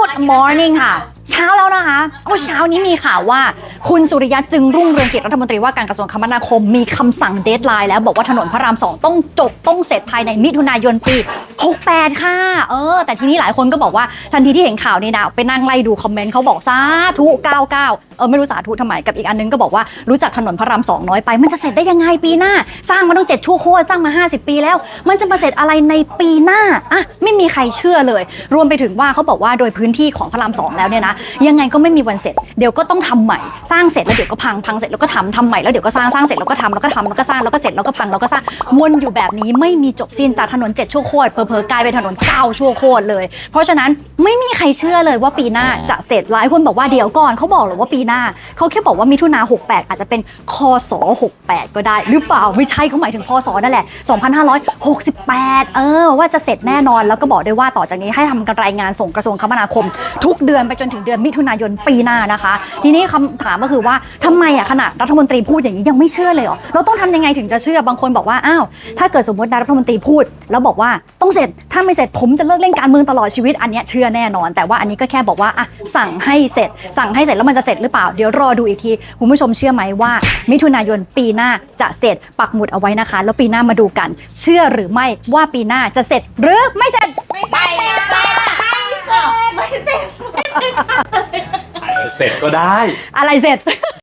Good morning ค่ะ เช้าแล้วนะคะโอ้เช้านี้มีข่าวว่า คุณสุริยะจึงรุ่งเรืองกิจรัฐมนตรีว่าการกระทรวงคมนาคมมีคำสั่งเดทไลน์แล้วบอกว่าถนนพระรามสองต้องจบต้องเสร็จภายในมิถุนายนปี 68 ค่ะ เออ แต่ทีนี้หลายคนก็บอกว่าทันทีที่เห็นข่าวนี้นะไปนั่งไล่ดูคอมเมนต์เขาบอกสาธุ 99 เออ ไม่รู้สาธุทำไมกับอีกอันนึงก็บอกว่ารู้จักถนนพระรามสองน้อยไป มันจะเสร็จได้ยังไงปีหน้า สร้างมาต้องเจ็ดชั่วโคตรสร้างมา 50 ปีแล้ว มันจะมาเสร็จอะไรในปีหน้าอะไม่มีใครเชื่อเลย รวมไปถึงว่าเขาบอกว่าโดยพื้นที่ของพระรามสองแล้วเนี่ยนะยังไงก็ไม่มีวันเสร็จเดี๋ยวก็ต้องทำใหม่สร้างเสร็จแล้วเดี๋ยวก็พังพังเสร็จแล้วก็ทำทำใหม่แล้วเดี๋ยวก็สร้างสร้างเสร็จแล้วก็ทำแล้วก็ทำแล้วก็สร้างแล้วก็เสร็จแล้วก็พังแล้วก็สร้างวนอยู่แบบนี้ไม่มีจบสิ้นจากถนนเจ็ดชั่วโคตรเผลอๆกลายเป็นถนนเก้าชั่วโคตรเลย เพราะฉะนั้นไม่มีใครเชื่อเลยว่าปีหน้าจะเสร็จหลายคนบอกว่าเดี๋ยวก่อนเขาบอกหรอว่าปีหน้าเขาแค่บอกว่ามิถุนา68 อาจจะเป็นคศ68 ก็ได้ หรือเปล่าไม่ใช่เขาหมายถึงพศนั่นแหละ 2568 เออ ว่าจะเสร็จแน่นอนแล้วก็บอกได้ว่าต่อจากนี้ให้ทำการรายงานส่งกระทรวงคมนาคม ทุกเดือนไปจนถึงเดือนมิถุนายนปีหน้านะคะ ทีนี้คำถามก็คือว่าทำไมอะขนาดรัฐมนตรีพูดอย่างนี้ยังไม่เชื่อเลยเหรอเราต้องทำยังไงถึงจะเชื่อบางคนบอกว่าอ้าวถ้าเกิดสมมตินายรัฐมนตรีพูด แล้วบอกว่าต้องเสร็จถ้าไม่เสร็จผมจะเลิกเล่นการเมืองตลอดชีวิตอันเนี้ยเชื่อแน่นอน แต่ว่าอันนี้ก็แค่บอกว่าอะสั่งให้เสร็จ สั่งให้เสร็จแล้วมันจะเสร็จหรือเปล่าเดี๋ยวรอดูอีกทีคุณผู้ชมเชื่อไหมว่า มิถุนายนปีหน้าจะเสร็จปักหมุดเอาไว้นะคะ แล้วปีหน้ามาดูกัน เชื่อหรือไม่ว่าปีหน้าจะเสร็จหรือไม่เสร็จไม่ไปค่ะไม่เสร็จจะเสร็จก็ได้ อะไรเสร็จ